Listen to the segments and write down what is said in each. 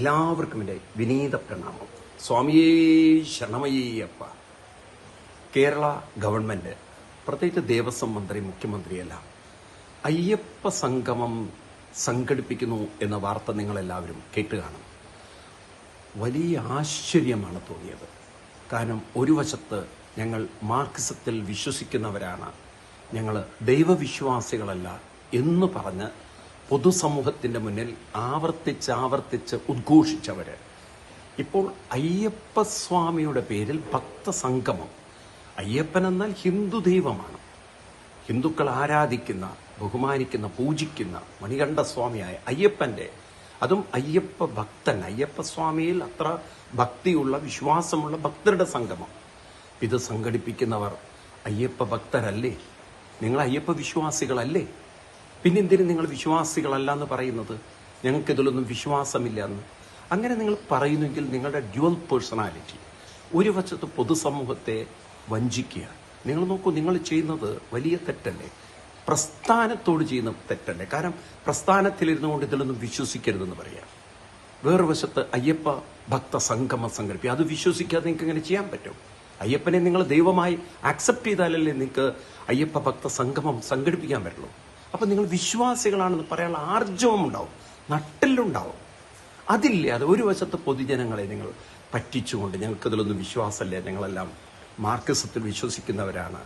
എല്ലാവർക്കും എന്റെ വിനീത പ്രണാമം. സ്വാമിയേ ശരണമയ്യപ്പ. കേരള ഗവൺമെന്റ് പ്രത്യേകിച്ച് ദേവസ്വം മന്ത്രി മുഖ്യമന്ത്രിയെല്ലാം അയ്യപ്പ സംഗമം സംഘടിപ്പിക്കുന്നു എന്ന വാർത്ത നിങ്ങളെല്ലാവരും കേട്ട് കാണും. വലിയ ആശ്ചര്യമാണ് തോന്നിയത്. കാരണം ഒരു വശത്ത് ഞങ്ങൾ മാർക്സിസത്തിൽ വിശ്വസിക്കുന്നവരാണ് ഞങ്ങൾ ദൈവവിശ്വാസികളല്ല എന്ന് പറഞ്ഞ് പൊതുസമൂഹത്തിന്റെ മുന്നിൽ ആവർത്തിച്ച് ആവർത്തിച്ച് ഉദ്ഘോഷിച്ചവര്. ഇപ്പോൾ അയ്യപ്പസ്വാമിയുടെ പേരിൽ ഭക്തസംഗമം. അയ്യപ്പൻ എന്നാൽ ഹിന്ദു ദൈവമാണ്. ഹിന്ദുക്കൾ ആരാധിക്കുന്ന ബഹുമാനിക്കുന്ന പൂജിക്കുന്ന മണികണ്ഠസ്വാമിയായ അയ്യപ്പന്റെ അതും അയ്യപ്പ ഭക്തൻ അയ്യപ്പസ്വാമിയിൽ അത്ര ഭക്തിയുള്ള വിശ്വാസമുള്ള ഭക്തരുടെ സംഗമം. ഇത് സംഘടിപ്പിക്കുന്നവർ അയ്യപ്പ ഭക്തരല്ലേ? നിങ്ങൾ അയ്യപ്പ വിശ്വാസികളല്ലേ? പിന്നെന്തിനും നിങ്ങൾ വിശ്വാസികളല്ല എന്ന് പറയുന്നത്? ഞങ്ങൾക്ക് ഇതിലൊന്നും വിശ്വാസമില്ല എന്ന് അങ്ങനെ നിങ്ങൾ പറയുന്നെങ്കിൽ നിങ്ങളുടെ ഡ്യുവൽ പേഴ്സണാലിറ്റി ഒരു വശത്ത് പൊതുസമൂഹത്തെ വഞ്ചിക്കുക നിങ്ങൾ നോക്കൂ നിങ്ങൾ ചെയ്യുന്നത് വലിയ തെറ്റല്ലേ? പ്രസ്ഥാനത്തോട് ചെയ്യുന്ന തെറ്റല്ലേ? കാരണം പ്രസ്ഥാനത്തിലിരുന്നു കൊണ്ട് ഇതിലൊന്നും വിശ്വസിക്കരുതെന്ന് പറയാം. വേറെ വശത്ത് അയ്യപ്പ ഭക്ത സംഗമം സംഘടിപ്പിക്കുക അത് വിശ്വസിക്കാതെ നിങ്ങൾക്ക് എങ്ങനെ ചെയ്യാൻ പറ്റും. അയ്യപ്പനെ നിങ്ങൾ ദൈവമായി ആക്സെപ്റ്റ് ചെയ്താലല്ലേ നിങ്ങൾക്ക് അയ്യപ്പ ഭക്ത സംഗമം സംഘടിപ്പിക്കാൻ പറ്റുള്ളൂ. അപ്പൊ നിങ്ങൾ വിശ്വാസികളാണെന്ന് പറയാനുള്ള ആർജവം ഉണ്ടാവും നട്ടിലുണ്ടാവും അതില്ലാതെ ഒരു വശത്ത് പൊതുജനങ്ങളെ നിങ്ങൾ പറ്റിച്ചുകൊണ്ട് ഞങ്ങൾക്കതിലൊന്നും വിശ്വാസമല്ല ഞങ്ങളെല്ലാം മാർക്സിസത്തിൽ വിശ്വസിക്കുന്നവരാണ്.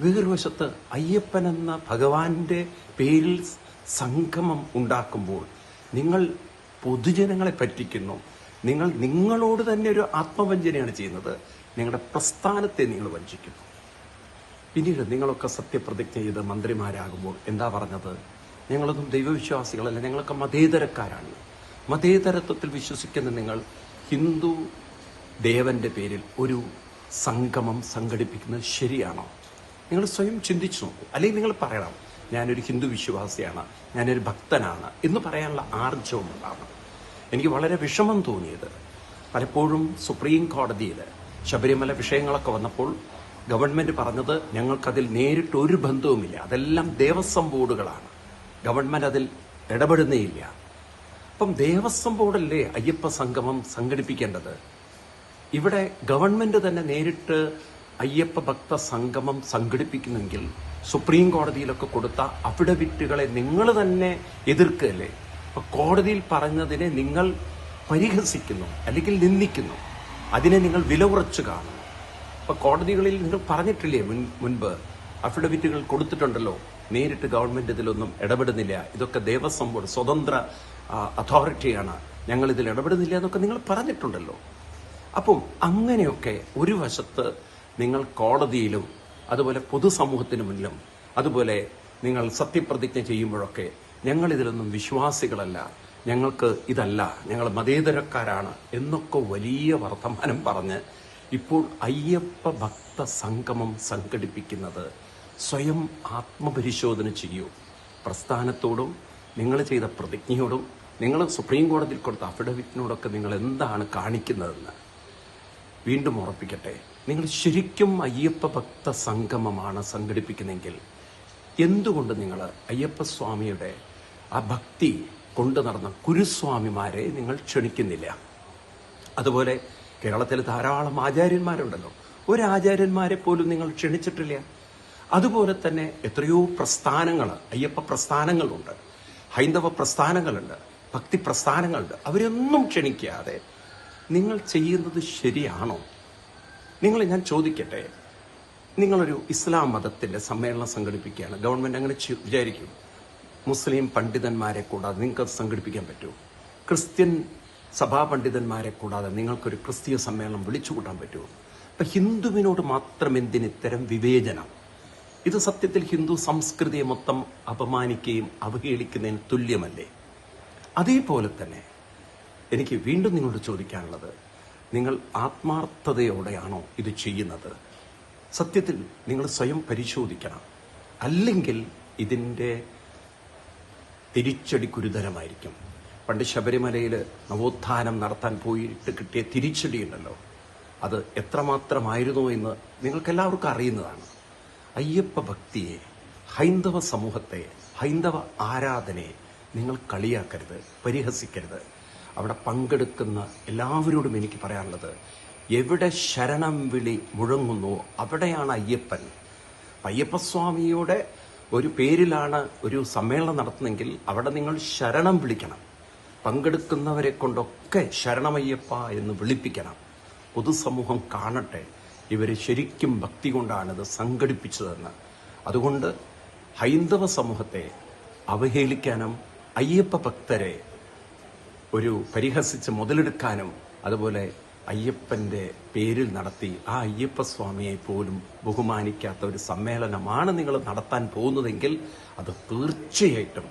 വേറൊരു വശത്ത് അയ്യപ്പൻ എന്ന ഭഗവാന്റെ പേരിൽ സംഗമം ഉണ്ടാക്കുമ്പോൾ നിങ്ങൾ പൊതുജനങ്ങളെ പറ്റിക്കുന്നു. നിങ്ങൾ നിങ്ങളോട് തന്നെ ഒരു ആത്മവഞ്ചനയാണ് ചെയ്യുന്നത്. നിങ്ങളുടെ പ്രസ്ഥാനത്തെ നിങ്ങൾ വഞ്ചിക്കുന്നു. പിന്നീട് നിങ്ങളൊക്കെ സത്യപ്രതിജ്ഞ ചെയ്ത് മന്ത്രിമാരാകുമ്പോൾ എന്താ പറഞ്ഞത്? ഞങ്ങളൊന്നും ദൈവവിശ്വാസികളല്ല ഞങ്ങളൊക്കെ മതേതരക്കാരാണ്. മതേതരത്വത്തിൽ വിശ്വസിക്കുന്ന നിങ്ങൾ ഹിന്ദു ദേവന്റെ പേരിൽ ഒരു സംഗമം സംഘടിപ്പിക്കുന്നത് ശരിയാണോ? നിങ്ങൾ സ്വയം ചിന്തിച്ചു നോക്കൂ. അല്ലെങ്കിൽ നിങ്ങൾ പറയണം ഞാനൊരു ഹിന്ദു വിശ്വാസിയാണ് ഞാനൊരു ഭക്തനാണ് എന്ന് പറയാനുള്ള ആർജവം ഉണ്ടാവണം എനിക്ക് വളരെ വിഷമം തോന്നിയത്. പലപ്പോഴും സുപ്രീം കോടതിയിൽ ശബരിമല വിഷയങ്ങളൊക്കെ വന്നപ്പോൾ ഗവൺമെന്റ് പറഞ്ഞത് ഞങ്ങൾക്കതിൽ നേരിട്ട് ഒരു ബന്ധവുമില്ല. അതെല്ലാം ദേവസ്വം ബോർഡുകളാണ്. ഗവൺമെന്റ് അതിൽ ഇടപെടുന്നേയില്ല. അപ്പം ദേവസ്വം ബോർഡല്ലേ അയ്യപ്പ സംഗമം സംഘടിപ്പിക്കേണ്ടത്? ഇവിടെ ഗവൺമെന്റ് തന്നെ നേരിട്ട് അയ്യപ്പ ഭക്ത സംഗമം സംഘടിപ്പിക്കുന്നെങ്കിൽ സുപ്രീം കോടതിയിലൊക്കെ കൊടുത്ത അഫിഡവിറ്റുകളെ നിങ്ങൾ തന്നെ എതിർക്കല്ലേ? അപ്പൊ കോടതിയിൽ പറഞ്ഞതിനെ നിങ്ങൾ പരിഹസിക്കുന്നു അല്ലെങ്കിൽ നിന്ദിക്കുന്നു. അതിനെ നിങ്ങൾ വില കുറച്ച് കാണുന്നു. അപ്പൊ കോടതികളിൽ നിങ്ങൾ പറഞ്ഞിട്ടില്ലേ മുൻ മുൻപ്? അഫിഡവിറ്റുകൾ കൊടുത്തിട്ടുണ്ടല്ലോ. നേരിട്ട് ഗവൺമെന്റ് ഇതിലൊന്നും ഇടപെടുന്നില്ല. ഇതൊക്കെ ദേവസ്വം ബോർഡ് സ്വതന്ത്ര അതോറിറ്റിയാണ്. ഞങ്ങൾ ഇതിൽ ഇടപെടുന്നില്ല എന്നൊക്കെ നിങ്ങൾ പറഞ്ഞിട്ടുണ്ടല്ലോ. അപ്പം അങ്ങനെയൊക്കെ ഒരു വശത്ത് നിങ്ങൾ കോടതിയിലും അതുപോലെ പൊതുസമൂഹത്തിന് മുന്നിലും അതുപോലെ നിങ്ങൾ സത്യപ്രതിജ്ഞ ചെയ്യുമ്പോഴൊക്കെ ഞങ്ങൾ ഇതിലൊന്നും വിശ്വാസികളല്ല. ഞങ്ങൾക്ക് ഇതല്ല. ഞങ്ങൾ മതേതരക്കാരാണ് എന്നൊക്കെ വലിയ വർത്തമാനം പറഞ്ഞ് ഇപ്പോൾ അയ്യപ്പ ഭക്ത സംഗമം സംഘടിപ്പിക്കുന്നത് സ്വയം ആത്മപരിശോധന ചെയ്യൂ. പ്രസ്ഥാനത്തോടും നിങ്ങൾ ചെയ്ത പ്രതിജ്ഞയോടും നിങ്ങൾ സുപ്രീം കോടതിയിൽ കൊടുത്ത അഫിഡവിറ്റിനോടൊക്കെ നിങ്ങൾ എന്താണ് കാണിക്കുന്നതെന്ന് വീണ്ടും ഉറപ്പിക്കട്ടെ. നിങ്ങൾ ശരിക്കും അയ്യപ്പ ഭക്ത സംഗമമാണ് സംഘടിപ്പിക്കുന്നെങ്കിൽ എന്തുകൊണ്ട് നിങ്ങൾ അയ്യപ്പ സ്വാമിയുടെ ആ ഭക്തി കൊണ്ടു നടന്ന കുരുസ്വാമിമാരെ നിങ്ങൾ ക്ഷണിക്കുന്നില്ല? അതുപോലെ കേരളത്തിൽ ധാരാളം ആചാര്യന്മാരുണ്ടല്ലോ. ഒരു ആചാര്യന്മാരെ പോലും നിങ്ങൾ ക്ഷണിച്ചിട്ടില്ല. അതുപോലെ തന്നെ എത്രയോ പ്രസ്ഥാനങ്ങൾ അയ്യപ്പ പ്രസ്ഥാനങ്ങളുണ്ട്. ഹൈന്ദവ പ്രസ്ഥാനങ്ങളുണ്ട്. ഭക്തി പ്രസ്ഥാനങ്ങളുണ്ട്. അവരൊന്നും ക്ഷണിക്കാതെ നിങ്ങൾ ചെയ്യുന്നത് ശരിയാണോ? നിങ്ങൾ ഞാൻ ചോദിക്കട്ടെ. നിങ്ങളൊരു ഇസ്ലാം മതത്തിന്റെ സമ്മേളനം സംഘടിപ്പിക്കുകയാണ്. ഗവൺമെന്റ് അങ്ങനെ വിചാരിക്കും. മുസ്ലിം പണ്ഡിതന്മാരെ കൂടാതെ നിങ്ങൾക്ക് സംഘടിപ്പിക്കാൻ പറ്റുമോ ക്രിസ്ത്യൻ സഭാ പണ്ഡിതന്മാരെ കൂടാതെ നിങ്ങൾക്കൊരു ക്രിസ്തീയ സമ്മേളനം വിളിച്ചു കൂട്ടാൻ പറ്റുമോ? അപ്പം ഹിന്ദുവിനോട് മാത്രം എന്തിന് ഇത്തരം വിവേചനം? ഇത് സത്യത്തിൽ ഹിന്ദു സംസ്കൃതിയെ മൊത്തം അപമാനിക്കുകയും അവഹേളിക്കുന്നതിന് തുല്യമല്ലേ? അതേപോലെ തന്നെ എനിക്ക് വീണ്ടും നിങ്ങളോട് ചോദിക്കാനുള്ളത് നിങ്ങൾ ആത്മാർത്ഥതയോടെയാണോ ഇത് ചെയ്യുന്നത്? സത്യത്തിൽ നിങ്ങൾ സ്വയം പരിശോധിക്കണം. അല്ലെങ്കിൽ ഇതിന്റെ തിരിച്ചടി ഗുരുതരമായിരിക്കും. പണ്ട് ശബരിമലയിൽ നവോത്ഥാനം നടത്താൻ പോയിട്ട് കിട്ടിയ തിരിച്ചടിയുണ്ടല്ലോ അത് എത്രമാത്രമായിരുന്നു എന്ന് നിങ്ങൾക്കെല്ലാവർക്കും അറിയുന്നതാണ്. അയ്യപ്പ ഭക്തിയെ ഹൈന്ദവ സമൂഹത്തെ ഹൈന്ദവ ആരാധനയെ നിങ്ങൾ കളിയാക്കരുത് പരിഹസിക്കരുത്. അവിടെ പങ്കെടുക്കുന്ന എല്ലാവരോടും എനിക്ക് പറയാനുള്ളത് എവിടെ ശരണം വിളി മുഴങ്ങുന്നു അവിടെയാണ് അയ്യപ്പൻ. അയ്യപ്പസ്വാമിയുടെ ഒരു പേരിലാണ് ഒരു സമ്മേളനം നടത്തുന്നെങ്കിൽ അവിടെ നിങ്ങൾ ശരണം വിളിക്കണം. പങ്കെടുക്കുന്നവരെ കൊണ്ടൊക്കെ ശരണമയ്യപ്പ എന്ന് വിളിപ്പിക്കണം. പൊതുസമൂഹം കാണട്ടെ. ഇവർ ശരിക്കും ഭക്തി കൊണ്ടാണ് ഇത് സംഘടിപ്പിച്ചതെന്ന്. അതുകൊണ്ട് ഹൈന്ദവ സമൂഹത്തെ അവഹേളിക്കാനും അയ്യപ്പ ഭക്തരെ ഒരു പരിഹസിച്ച് മുതലെടുക്കാനും അതുപോലെ അയ്യപ്പന്റെ പേരിൽ നടത്തി ആ അയ്യപ്പ സ്വാമിയെ പോലും ബഹുമാനിക്കാത്ത ഒരു സമ്മേളനമാണ് നിങ്ങൾ നടത്താൻ പോകുന്നതെങ്കിൽ അത് തീർച്ചയായിട്ടും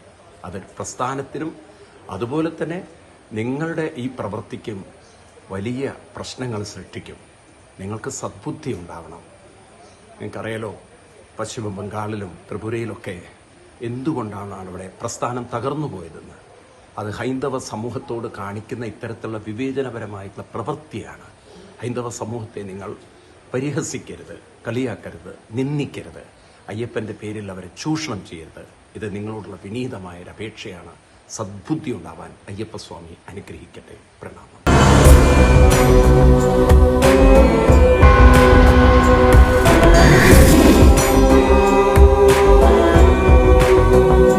അതൊരു പ്രസ്ഥാനത്തിനും അതുപോലെ തന്നെ നിങ്ങളുടെ ഈ പ്രവൃത്തിക്കും വലിയ പ്രശ്നങ്ങൾ സൃഷ്ടിക്കും. നിങ്ങൾക്ക് സദ്ബുദ്ധി ഉണ്ടാവണം. നിങ്ങൾക്കറിയാലോ പശ്ചിമ ബംഗാളിലും ത്രിപുരയിലൊക്കെ എന്തുകൊണ്ടാണ് അവിടെ പ്രസ്ഥാനം തകർന്നു പോയതെന്ന്? അത് ഹൈന്ദവ സമൂഹത്തോട് കാണിക്കുന്ന ഇത്തരത്തിലുള്ള വിവേചനപരമായിട്ടുള്ള പ്രവൃത്തിയാണ്. ഹൈന്ദവ സമൂഹത്തെ നിങ്ങൾ പരിഹസിക്കരുത് കളിയാക്കരുത് നിന്ദിക്കരുത്. അയ്യപ്പന്റെ പേരിൽ അവരെ ചൂഷണം ചെയ്യരുത്. ഇത് നിങ്ങളോടുള്ള വിനീതമായൊരു അപേക്ഷയാണ് സദ്ബുദ്ധി ഉണ്ടാവാൻ അയ്യപ്പസ്വാമി അനുഗ്രഹിക്കട്ടെ. പ്രണാമം.